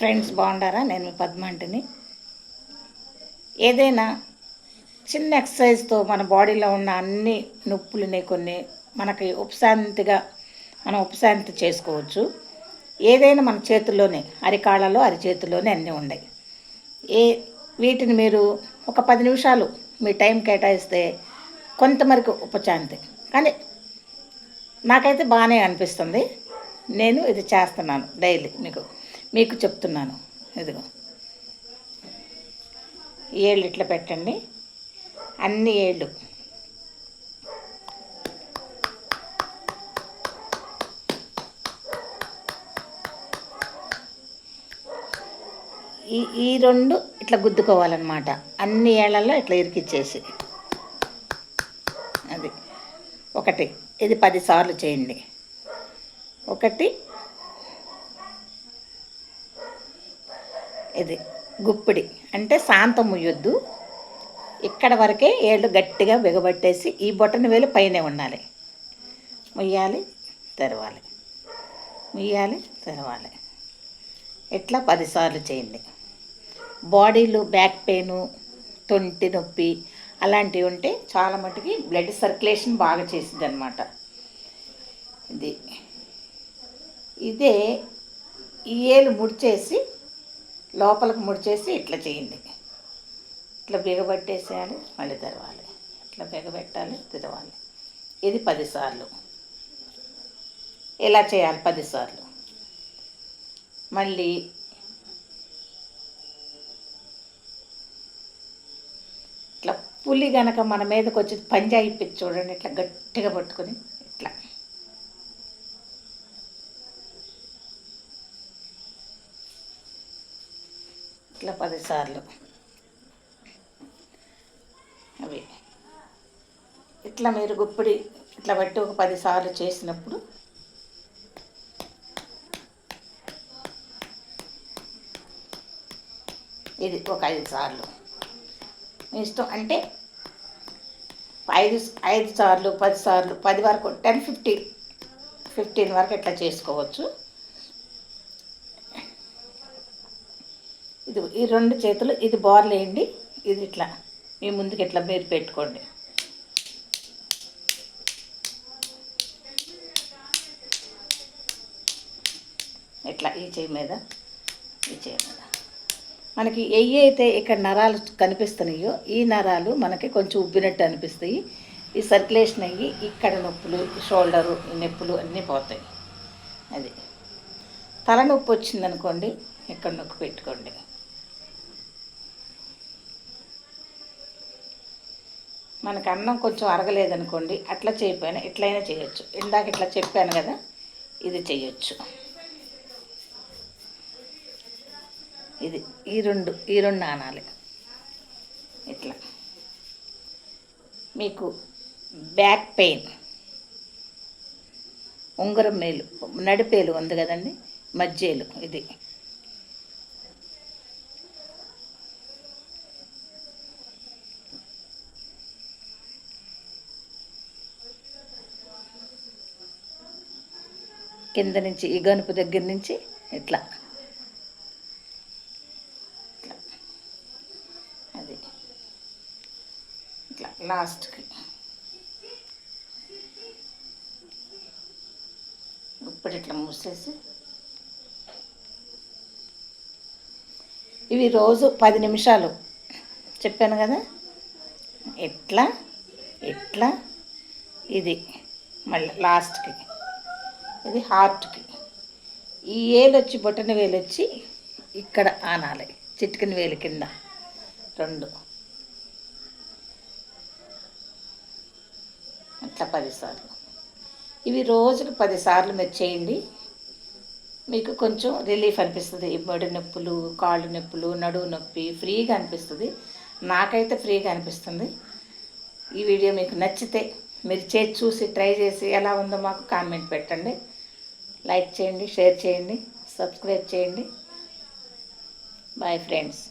Friends బాగుండారా? నేను మీ ఏదైనా చిన్న ఎక్సర్సైజ్తో మన బాడీలో ఉన్న అన్ని నొప్పులని కొన్ని మనకి ఉపశాంతిగా మనం ఉపశాంతి చేసుకోవచ్చు. ఏదైనా మన చేతుల్లోనే అరికాళ్ళలో అరిచేతుల్లోనే అన్నీ ఉన్నాయి ఏ వీటిని మీరు ఒక పది నిమిషాలు మీ టైం కేటాయిస్తే కొంతమరకు ఉపశాంతి. కానీ నాకైతే బాగానే అనిపిస్తుంది. నేను ఇది చేస్తున్నాను డైలీ మీకు. మీకు చెప్తున్నాను. ఇదిగో. ఈ ఏళ్ళు ఇట్లా పెట్టండి. అన్ని ఏళ్ళు. ఈ ఈ రెండు ఇట్లా గుద్దుకోవాలన్నమాట. అన్ని ఏళ్ళలో ఇట్లా ఇరికిచ్చేసి. అది. ఒకటి. ఇది పదిసార్లు చేయండి. ఒకటి ఇది గుప్పిడి. అంటే శాంతం ముయ్యొద్దు ఇక్కడ వరకే ఏళ్ళు గట్టిగా బిగబట్టేసి ఈ బొట్టన వేలు పైనే ఉండాలి. ముయ్యాలి తెరవాలి. ముయ్యాలి తెరవాలి. ఇట్లా పదిసార్లు చేయండి. బాడీలో బ్యాక్ పెయిన్ తొంటి నొప్పి అలాంటివి ఉంటే చాలా మటుకి బ్లడ్ సర్క్యులేషన్ బాగా చేసింది అనమాట ఇది. ఇదే ఈ ఏలు ముడిచేసి లోపలికి ముడిచేసి ఇట్లా చేయండి. ఇట్లా బిగబట్టేసేయాలి మళ్ళీ తెరవాలి. ఇట్లా బిగబెట్టాలి తెరవాలి. ఇది పదిసార్లు ఇలా చేయాలి పదిసార్లు మళ్ళీ ఇట్లా పులి గనక మన మీదకి వచ్చి పంజా ఇప్పించి చూడండి ఇట్లా గట్టిగా పట్టుకొని ఇట్లా. ఇట్లా పదిసార్లు అవి. ఇట్లా మీరు గుప్పిడి ఇట్లా బట్టి ఒక పదిసార్లు చేసినప్పుడు ఇది ఒక ఐదు సార్లు. మీ ఇష్టం అంటే ఐదు ఐదు సార్లు పది సార్లు పది వరకు టెన్ ఫిఫ్టీ ఫిఫ్టీన్ వరకు ఇట్లా చేసుకోవచ్చు? ఇది ఈ రెండు చేతులు ఇది బోర్లు వేయండి ఇది ఇట్లా. మీ ముందుకు ఇట్లా మీరు పెట్టుకోండి. ఇట్లా ఈ చేయి మీద ఈ చేయి మీద. మనకి ఎయ్యి అయితే ఇక్కడ నరాలు కనిపిస్తున్నాయో ఈ నరాలు మనకి కొంచెం ఉబ్బినట్టు అనిపిస్తాయి. ఈ సర్క్యులేషన్ అయ్యి ఇక్కడ నొప్పులు షోల్డరు నొప్పులు అన్నీ పోతాయి. అది. తలనొప్పి వచ్చిందనుకోండి ఇక్కడ నొక్కి పెట్టుకోండి. మనకు అన్నం కొంచెం అరగలేదనుకోండి అట్లా చేయకపోయినా ఇట్లయినా చేయొచ్చు. ఇందాక ఇట్లా చెప్పాను కదా ఇది చేయొచ్చు. ఇది ఈ రెండు ఈ రెండు నానాలి ఇట్లా. మీకు బ్యాక్ పెయిన్ ఉంగరం మేలు నడిపేలు ఉంది కదండి మధ్యలు ఇది. కింద నుంచి ఈ గనుపు దగ్గర నుంచి ఇట్లా. ఇట్లా అది. ఇట్లా లాస్ట్కి. ఇప్పుడు ఇట్లా మూసేసి. ఇవి రోజు పది నిమిషాలు. చెప్పాను కదా? ఎట్లా ఎట్లా ఇది. మళ్ళీ లాస్ట్కి. ఇది హార్ట్కి. ఈ వేలు వచ్చి బొట్టన వేలు వచ్చి ఇక్కడ ఆనాలి చిటికిన వేలు కింద రెండు. అట్లా పదిసార్లు ఇవి రోజుకు పదిసార్లు మీరు చేయండి. మీకు కొంచెం రిలీఫ్ అనిపిస్తుంది. ఈ నొప్పులు కాళ్ళు నొప్పులు నడువు నొప్పి ఫ్రీగా అనిపిస్తుంది. నాకైతే ఫ్రీగా అనిపిస్తుంది. ఈ వీడియో మీకు నచ్చితే మీరు చేసి చూసి ట్రై చేసి ఎలా ఉందో మాకు కామెంట్ పెట్టండి. లైక్ చేయండి షేర్ చేయండి సబ్స్క్రైబ్ చేయండి. Bye friends